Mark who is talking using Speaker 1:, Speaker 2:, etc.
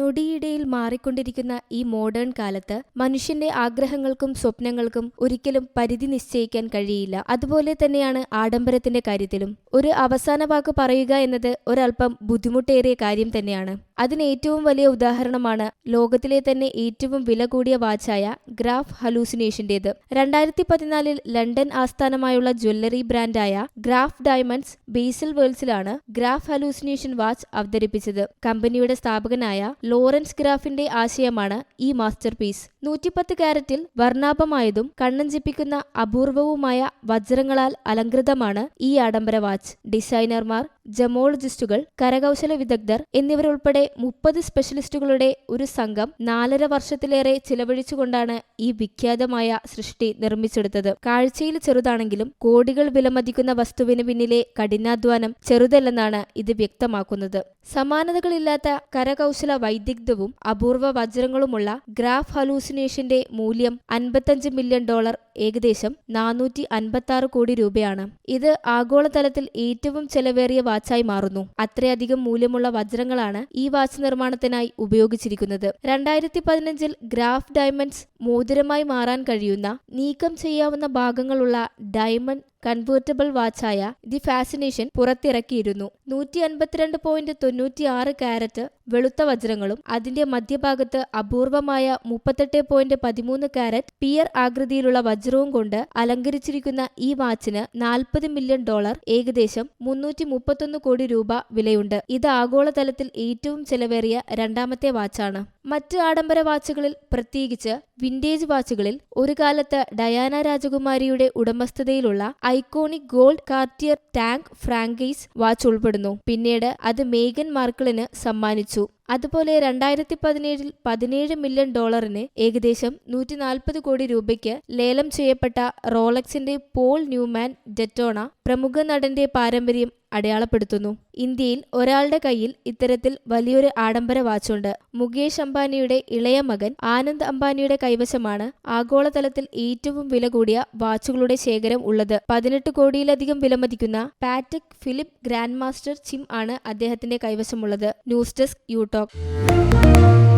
Speaker 1: നൊടിയിടയിൽ മാറിക്കൊണ്ടിരിക്കുന്ന ഈ മോഡേൺ കാലത്ത് മനുഷ്യന്റെ ആഗ്രഹങ്ങൾക്കും സ്വപ്നങ്ങൾക്കും ഒരിക്കലും പരിധി നിശ്ചയിക്കാൻ കഴിയില്ല. അതുപോലെ തന്നെയാണ് ആഡംബരത്തിന്റെ കാര്യത്തിലും. ഒരു അവസാന വാക്ക് പറയുക എന്നത് ഒരൽപ്പം ബുദ്ധിമുട്ടേറിയ കാര്യം തന്നെയാണ്. അതിന് ഏറ്റവും വലിയ ഉദാഹരണമാണ് ലോകത്തിലെ തന്നെ ഏറ്റവും വില കൂടിയ വാച്ചായ ഗ്രാഫ് ഹലൂസിനേഷന്റേത്. രണ്ടായിരത്തി പതിനാലിൽ ലണ്ടൻ ആസ്ഥാനമായുള്ള ജ്വല്ലറി ബ്രാൻഡായ ഗ്രാഫ് ഡയമണ്ട്സ് ബേസിൽ വേൾഡ്സിലാണ് ഗ്രാഫ് ഹലൂസിനേഷൻ വാച്ച് അവതരിപ്പിച്ചത്. കമ്പനിയുടെ സ്ഥാപകനായ ലോറൻസ് ഗ്രാഫിന്റെ ആശയമാണ് ഈ മാസ്റ്റർ പീസ് നൂറ്റിപ്പത്ത് കാരറ്റിൽ വർണാഭമായതും കണ്ണഞ്ചിപ്പിക്കുന്ന അപൂർവവുമായ വജ്രങ്ങളാൽ അലങ്കൃതമാണ് ഈ ആഡംബര വാച്ച്. ഡിസൈനർമാർ ജമോളജിസ്റ്റുകൾ കരകൗശല വിദഗ്ധർ എന്നിവരുൾപ്പെടെ മുപ്പത് സ്പെഷ്യലിസ്റ്റുകളുടെ ഒരു സംഘം നാലര വർഷത്തിലേറെ ചിലവഴിച്ചുകൊണ്ടാണ് ഈ വിഖ്യാതമായ സൃഷ്ടി നിർമ്മിച്ചെടുത്തത്. കാഴ്ചയിൽ ചെറുതാണെങ്കിലും കോടികൾ വിലമതിക്കുന്ന വസ്തുവിന് പിന്നിലെ കഠിനാധ്വാനം ചെറുതല്ലെന്നാണ് ഇത് വ്യക്തമാക്കുന്നത്. സമാനതകളില്ലാത്ത കരകൗശല വൈദഗ്ധ്യവും അപൂർവ വജ്രങ്ങളുമുള്ള ഗ്രാഫ് ഹലൂസിനേഷന്റെ മൂല്യം അൻപത്തഞ്ച് മില്യൺ ഡോളർ ഏകദേശം നാനൂറ്റി അൻപത്തി കോടി രൂപയാണ്. ഇത് ആഗോളതലത്തിൽ ഏറ്റവും ചെലവേറിയ വാച്ചായി മാറുന്നു. അത്രയധികം മൂല്യമുള്ള വജ്രങ്ങളാണ് ഈ വാച്ച് നിർമ്മാണത്തിനായി ഉപയോഗിച്ചിരിക്കുന്നത്. രണ്ടായിരത്തി പതിനഞ്ചിൽ ഗ്രാഫ് ഡയമണ്ട്സ് മോതിരമായി മാറാൻ കഴിയുന്ന നീക്കം ചെയ്യാവുന്ന ഭാഗങ്ങളുള്ള ഡയമണ്ട് കൺവേർട്ടബിൾ വാച്ചായ ദി ഫാസിനേഷൻ പുറത്തിറക്കിയിരുന്നു. നൂറ്റി അൻപത്തിരണ്ട് പോയിന്റ് തൊണ്ണൂറ്റി ആറ് കാരറ്റ് വെളുത്ത വജ്രങ്ങളും അതിന്റെ മധ്യഭാഗത്ത് അപൂർവമായ മുപ്പത്തെട്ട് പോയിന്റ് പതിമൂന്ന് കാരറ്റ് പിയർ ആകൃതിയിലുള്ള വജ്രവും കൊണ്ട് അലങ്കരിച്ചിരിക്കുന്ന ഈ വാച്ചിന് നാൽപ്പത് മില്യൺ ഡോളർ ഏകദേശം മുന്നൂറ്റി മുപ്പത്തൊന്ന് കോടി രൂപ വിലയുണ്ട്. ഇത് ആഗോളതലത്തിൽ ഏറ്റവും ചെലവേറിയ രണ്ടാമത്തെ വാച്ചാണ്. മറ്റ് ആഡംബര വാച്ചുകളിൽ പ്രത്യേകിച്ച് വിന്റേജ് വാച്ചുകളിൽ ഒരു കാലത്ത് ഡയാന രാജകുമാരിയുടെ ഉടമസ്ഥതയിലുള്ള iconic gold Cartier tank Francaise watch ഉൾപ്പെടുന്നു. പിന്നീട് അത് മേഗൻ മാർക്കിളിന് സമ്മാനിച്ചു. അതുപോലെ രണ്ടായിരത്തി പതിനേഴിൽ പതിനേഴ് മില്യൺ ഡോളറിന് ഏകദേശം നൂറ്റി നാൽപ്പത് കോടി രൂപയ്ക്ക് ലേലം ചെയ്യപ്പെട്ട റോളക്സിന്റെ പോൾ ന്യൂമാൻ ഡെറ്റോണ പ്രമുഖ നടന്റെ പാരമ്പര്യം അടയാളപ്പെടുത്തുന്നു. ഇന്ത്യയിൽ ഒരാളുടെ കയ്യിൽ ഇത്തരത്തിൽ വലിയൊരു ആഡംബര വാച്ചുണ്ട്. മുകേഷ് അംബാനിയുടെ ഇളയ മകൻ ആനന്ദ് അംബാനിയുടെ കൈവശമാണ് ആഗോളതലത്തിൽ ഏറ്റവും വില കൂടിയ വാച്ചുകളുടെ ശേഖരം ഉള്ളത്. പതിനെട്ട് കോടിയിലധികം വിലമതിക്കുന്ന Patek Philippe Grand Master Chime ആണ് അദ്ദേഹത്തിന്റെ കൈവശമുള്ളത്. News desk TikTok.